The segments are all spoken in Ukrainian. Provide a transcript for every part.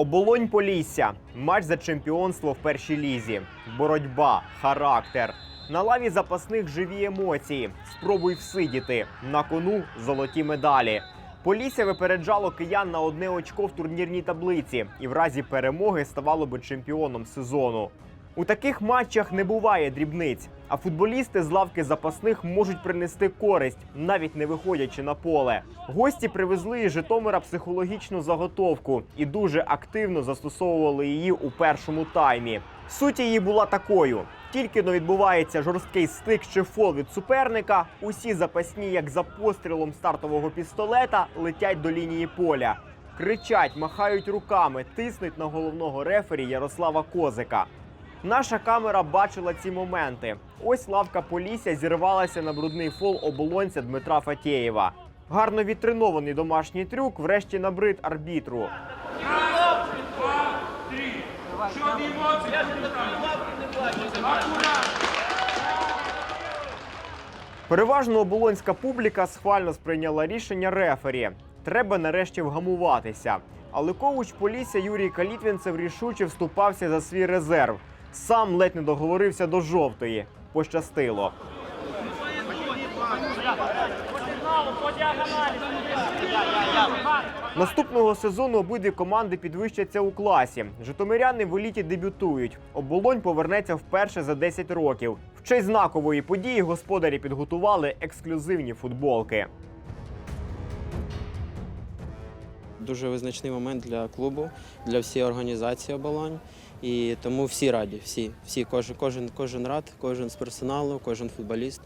Оболонь Полісся. Матч за чемпіонство в першій лізі. Боротьба, характер. На лаві запасних живі емоції. Спробуй всидіти. На кону золоті медалі. Полісся випереджало киян на одне очко в турнірній таблиці і в разі перемоги ставало би чемпіоном сезону. У таких матчах не буває дрібниць, а футболісти з лавки запасних можуть принести користь, навіть не виходячи на поле. Гості привезли із Житомира психологічну заготовку і дуже активно застосовували її у першому таймі. Суть її була такою: тільки но відбувається жорсткий стик чи фол від суперника, усі запасні, як за пострілом стартового пістолета, летять до лінії поля. Кричать, махають руками, тиснуть на головного рефері Ярослава Козика. Наша камера бачила ці моменти. Ось лавка Полісся зірвалася на брудний фол оболонця Дмитра Фатєєва. Гарно відтренований домашній трюк, врешті набрид арбітру. Переважно оболонська публіка схвально сприйняла рішення рефері. Треба нарешті вгамуватися. Але коуч Полісся Юрій Калітвінцев рішуче вступався за свій резерв. Сам ледь не договорився до жовтої. Пощастило. Наступного сезону обидві команди підвищаться у класі. Житомиряни в еліті дебютують. Оболонь повернеться вперше за 10 років. В честь знакової події господарі підготували ексклюзивні футболки. Дуже визначний момент для клубу, для всієї організації оболонь. І тому всі раді, всі, всі, кожен, кожен, кожен рад, кожен з персоналу, кожен футболіст,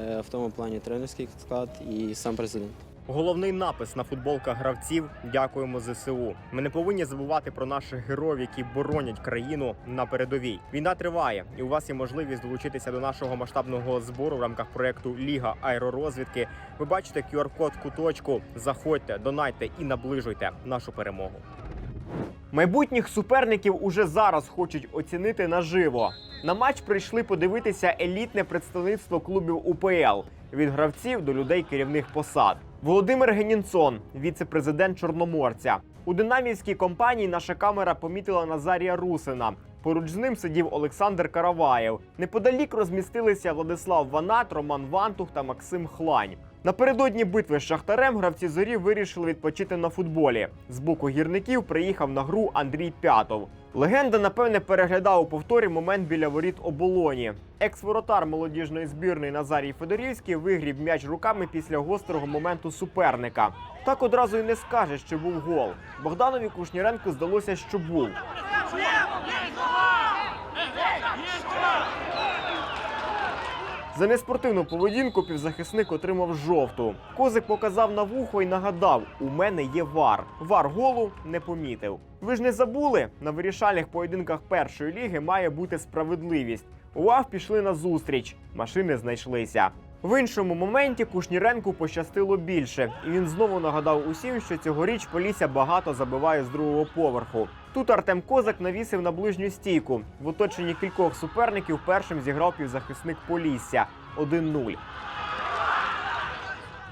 е, в тому плані тренерський склад і сам президент. Головний напис на футболках гравців Дякуємо ЗСУ. Ми не повинні забувати про наших героїв, які боронять країну на передовій. Війна триває, і у вас є можливість долучитися до нашого масштабного збору в рамках проекту Ліга аеророзвідки. Ви бачите QR-код куточку. Заходьте, донайте і наближуйте нашу перемогу. Майбутніх суперників уже зараз хочуть оцінити наживо. На матч прийшли подивитися елітне представництво клубів УПЛ від гравців до людей керівних посад. Володимир Генінсон, віце-президент Чорноморця. У динамівській компанії наша камера помітила Назарія Русина. Поруч з ним сидів Олександр Караваєв. Неподалік розмістилися Владислав Ванат, Роман Вантух та Максим Хлань. Напередодні битви з Шахтарем гравці зорі вирішили відпочити на футболі. З боку гірників приїхав на гру Андрій П'ятов. Легенда, напевне, переглядав у повторі момент біля воріт оболоні. Екс-воротар молодіжної збірної Назарій Федорівський вигрів м'яч руками після гострого моменту суперника. Так одразу й не скаже, що був гол. Богданові Кушніренку здалося, що був. За неспортивну поведінку півзахисник отримав жовту. Козик показав на вухо і нагадав: у мене є вар. Вар голу не помітив. Ви ж не забули? На вирішальних поєдинках першої ліги має бути справедливість. УАВ пішли на зустріч. Машини знайшлися. В іншому моменті Кушніренку пощастило більше, і він знову нагадав усім, що цьогоріч Полісся багато забиває з другого поверху. Тут Артем Козак навісив на ближню стійку. В оточенні кількох суперників першим зіграв півзахисник Полісся 1-0.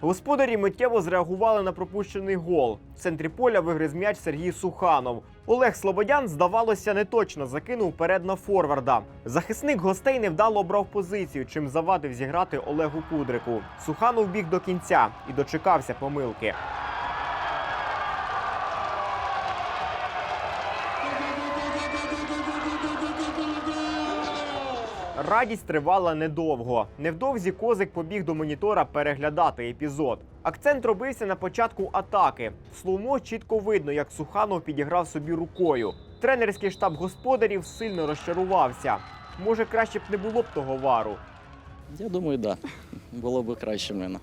Господарі миттєво зреагували на пропущений гол. В центрі поля вигриз м'яч Сергій Суханов. Олег Слободян, здавалося, неточно закинув перед на форварда. Захисник гостей невдало обрав позицію, чим завадив зіграти Олегу Кудрику. Суханов біг до кінця і дочекався помилки. Радість тривала недовго. Невдовзі козик побіг до монітора переглядати епізод. Акцент робився на початку атаки. Слоумо чітко видно, як Суханов підіграв собі рукою. Тренерський штаб господарів сильно розчарувався. Може, краще б не було б того вару. Я думаю, так. Да. Було б краще в мене.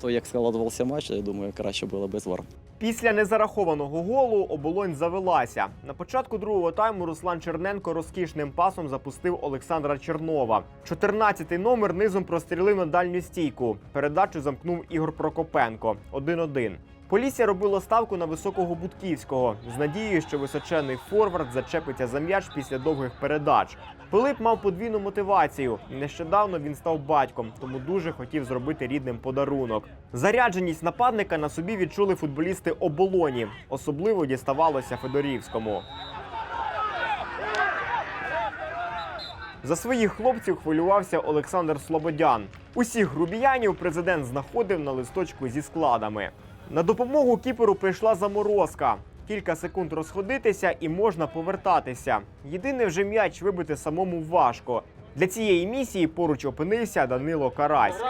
То як складувався матч, я думаю, краще було без вар. Після незарахованого голу оболонь завелася. На початку другого тайму Руслан Черненко розкішним пасом запустив Олександра Чернова. 14-й номер низом прострілив на дальню стійку. Передачу замкнув Ігор Прокопенко. 1-1. Полісся робило ставку на високого Будківського з надією, що височений форвард зачепиться за м'яч після довгих передач. Пилип мав подвійну мотивацію. Нещодавно він став батьком, тому дуже хотів зробити рідним подарунок. Зарядженість нападника на собі відчули футболісти оболоні. Особливо діставалося Федорівському. За своїх хлопців хвилювався Олександр Слободян. Усіх грубіянів президент знаходив на листочку зі складами. На допомогу кіперу прийшла заморозка. Кілька секунд розходитися і можна повертатися. Єдине вже м'яч вибити самому важко. Для цієї місії поруч опинився Данило Карась.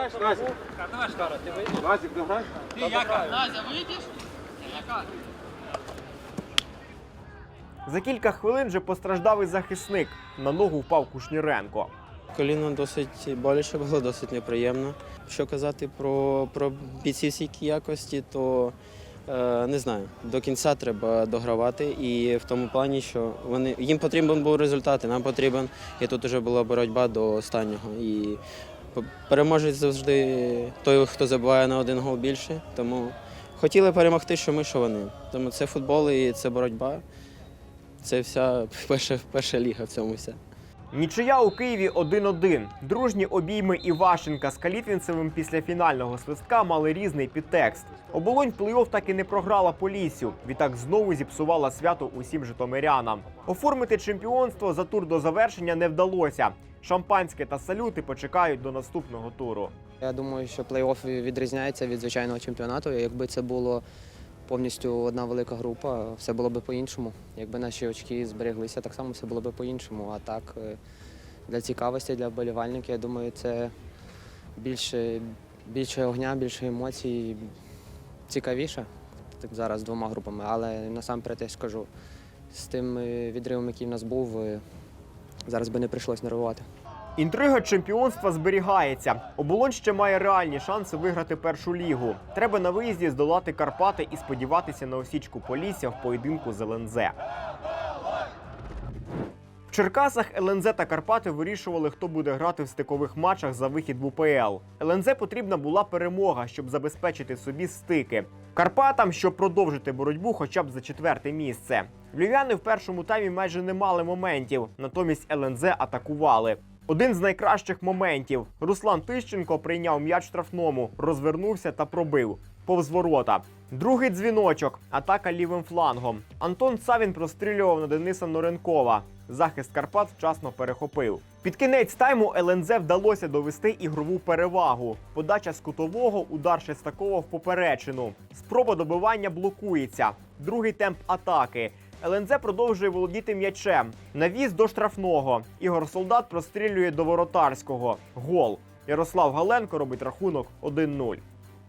За кілька хвилин же постраждав і захисник. На ногу впав Кушніренко. Коліно досить боляче було, досить неприємно. Що казати про, про бійцівські якості, то е, не знаю. До кінця треба догравати. І в тому плані, що вони їм потрібен був результат, нам потрібен. І тут вже була боротьба до останнього. І п- переможець завжди той, хто забиває на один гол більше. Тому хотіли перемогти, що ми, що вони. Тому це футбол і це боротьба. Це вся перша, перша ліга в цьому вся. Нічия у Києві 1-1. Дружні обійми Івашенка з Калітвінцевим після фінального свистка мали різний підтекст. Оболонь плей-офф так і не програла Поліссю. Відтак знову зіпсувала свято усім житомирянам. Оформити чемпіонство за тур до завершення не вдалося. Шампанське та салюти почекають до наступного туру. Я думаю, що плей-офф відрізняється від звичайного чемпіонату. Якби це було повністю одна велика група, все було б по-іншому. Якби наші очки збереглися, так само все було б по-іншому. А так, е, для цікавості, для вболівальників, я думаю, це більше, більше огня, більше емоцій, цікавіше так зараз двома групами. Але насамперед я скажу, з тим відривом, який в нас був, е, зараз би не прийшлось нервувати. Інтрига чемпіонства зберігається. Оболонь ще має реальні шанси виграти першу лігу. Треба на виїзді здолати Карпати і сподіватися на осічку Полісся в поєдинку з ЛНЗ. В Черкасах ЛНЗ та Карпати вирішували, хто буде грати в стикових матчах за вихід в УПЛ. ЛНЗ потрібна була перемога, щоб забезпечити собі стики. Карпатам, щоб продовжити боротьбу, хоча б за четверте місце. Львів'яни в першому таймі майже не мали моментів, натомість ЛНЗ атакували. Один з найкращих моментів. Руслан Тищенко прийняв м'яч штрафному, розвернувся та пробив. Повз ворота. Другий дзвіночок. Атака лівим флангом. Антон Савін прострілював на Дениса Норенкова. Захист Карпат вчасно перехопив. Під кінець тайму ЛНЗ вдалося довести ігрову перевагу. Подача з кутового, удар Шестакова в поперечину. Спроба добивання блокується. Другий темп атаки. ЛНЗ продовжує володіти м'ячем. Навіз до штрафного. Ігор Солдат прострілює до воротарського. Гол. Ярослав Галенко робить рахунок 1-0.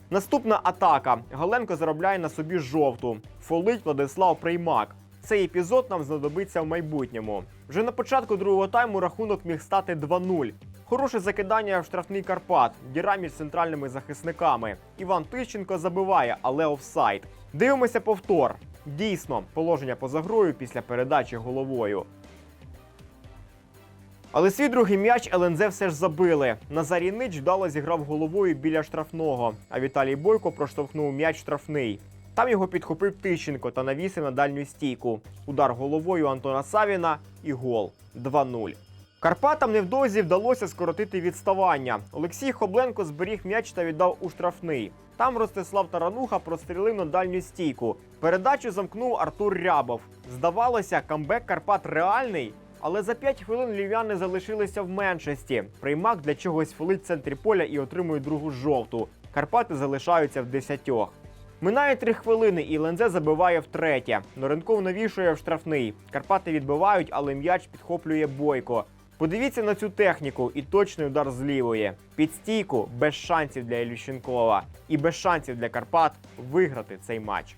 Наступна атака. Галенко заробляє на собі жовту. Фолить Владислав Приймак. Цей епізод нам знадобиться в майбутньому. Вже на початку другого тайму рахунок міг стати 2-0. Хороше закидання в штрафний Карпат. Діра між центральними захисниками. Іван Тищенко забиває, але офсайд. Дивимося повтор. Дійсно, положення поза грою після передачі головою. Але свій другий м'яч ЛНЗ все ж забили. Назарій Нич вдало зіграв головою біля штрафного, а Віталій Бойко проштовхнув м'яч штрафний. Там його підхопив Тищенко та навісив на дальню стійку. Удар головою Антона Савіна і гол 2-0. Карпатам невдовзі вдалося скоротити відставання. Олексій Хобленко зберіг м'яч та віддав у штрафний. Там Ростислав Тарануха прострілив на дальню стійку. Передачу замкнув Артур Рябов. Здавалося, камбек Карпат реальний. Але за 5 хвилин львів'яни залишилися в меншості. Приймак для чогось фолить в центрі поля і отримує другу жовту. Карпати залишаються в десятьох. Минає три хвилини, і Лензе забиває втретє. Норенков навішує в штрафний. Карпати відбивають, але м'яч підхоплює бойко. Подивіться на цю техніку і точний удар з лівої. Під стійку без шансів для Ілющенкова і без шансів для Карпат виграти цей матч.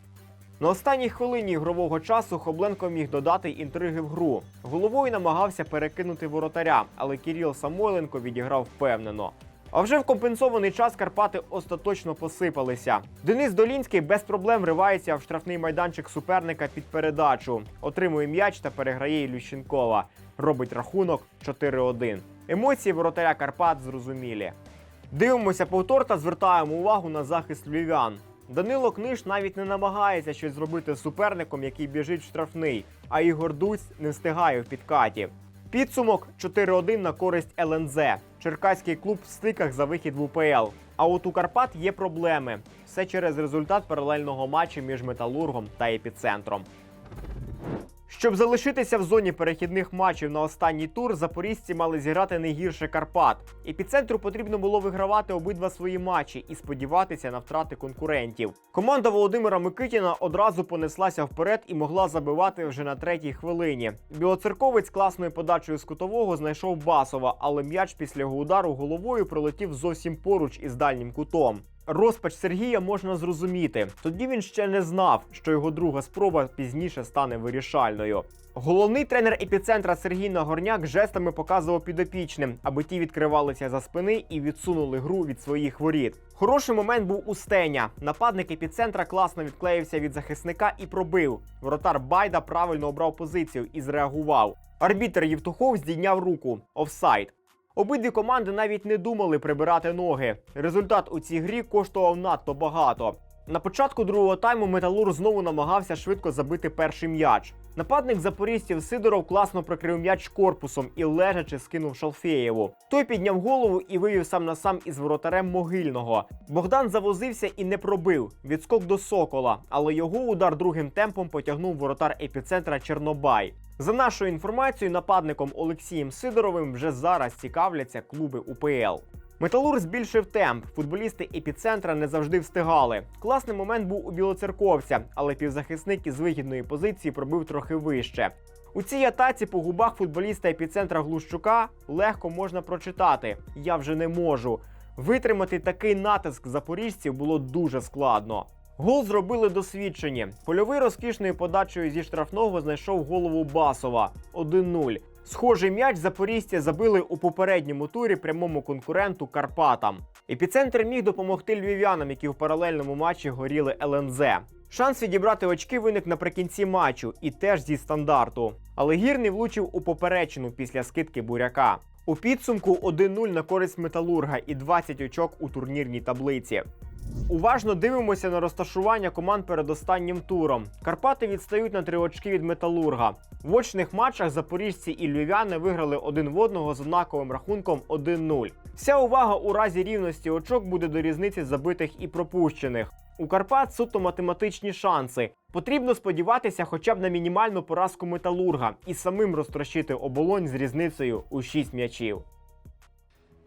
На останній хвилині ігрового часу Хобленко міг додати інтриги в гру. Головою намагався перекинути воротаря, але Кіріл Самойленко відіграв впевнено. А вже в компенсований час Карпати остаточно посипалися. Денис Долінський без проблем ривається в штрафний майданчик суперника під передачу, отримує м'яч та переграє Ілющенкова. Робить рахунок 4-1. Емоції воротаря Карпат зрозумілі. Дивимося повтор та звертаємо увагу на захист львів'ян. Данило Книж навіть не намагається щось зробити з суперником, який біжить в штрафний, а Ігор Дуць не встигає в підкаті. Підсумок 4-1 на користь ЛНЗ. Черкаський клуб в стиках за вихід в УПЛ. А от у Карпат є проблеми. Все через результат паралельного матчу між металургом та епіцентром. Щоб залишитися в зоні перехідних матчів на останній тур, запорізьці мали зіграти не гірше Карпат. Епіцентру потрібно було вигравати обидва свої матчі і сподіватися на втрати конкурентів. Команда Володимира Микитіна одразу понеслася вперед і могла забивати вже на третій хвилині. Білоцерковець класною подачею з кутового знайшов Басова, але м'яч після його удару головою пролетів зовсім поруч із дальнім кутом. Розпач Сергія можна зрозуміти. Тоді він ще не знав, що його друга спроба пізніше стане вирішальною. Головний тренер епіцентра Сергій Нагорняк жестами показував підопічним, аби ті відкривалися за спини і відсунули гру від своїх воріт. Хороший момент був у Стеня. Нападник епіцентра класно відклеївся від захисника і пробив. Воротар Байда правильно обрав позицію і зреагував. Арбітер Євтухов здійняв руку. Офсайд. Обидві команди навіть не думали прибирати ноги. Результат у цій грі коштував надто багато. На початку другого тайму Металур знову намагався швидко забити перший м'яч. Нападник запорізців Сидоров класно прикрив м'яч корпусом і лежачи скинув Шалфеєву. Той підняв голову і вивів сам на сам із воротарем могильного. Богдан завозився і не пробив. Відскок до сокола, але його удар другим темпом потягнув воротар епіцентра Чорнобай. За нашою інформацією, нападником Олексієм Сидоровим вже зараз цікавляться клуби УПЛ. Металур збільшив темп. Футболісти епіцентра не завжди встигали. Класний момент був у білоцерковця, але півзахисник із вигідної позиції пробив трохи вище. У цій атаці по губах футболіста епіцентра Глущука легко можна прочитати: Я вже не можу. Витримати такий натиск запоріжців було дуже складно. Гол зробили досвідчені. Польовий розкішною подачею зі штрафного знайшов голову Басова 1-0. Схожий м'яч запоріжці забили у попередньому турі прямому конкуренту Карпатам. Епіцентр міг допомогти львів'янам, які в паралельному матчі горіли ЛНЗ. Шанс відібрати очки виник наприкінці матчу і теж зі стандарту. Але гірний влучив у поперечину після скидки буряка. У підсумку 1-0 на користь металурга і 20 очок у турнірній таблиці. Уважно дивимося на розташування команд перед останнім туром. Карпати відстають на три очки від металурга. В очних матчах запоріжці і львів'яни виграли один в одного з однаковим рахунком 1-0. Вся увага у разі рівності очок буде до різниці забитих і пропущених. У Карпат суто математичні шанси. Потрібно сподіватися хоча б на мінімальну поразку металурга і самим розтрощити оболонь з різницею у 6 м'ячів.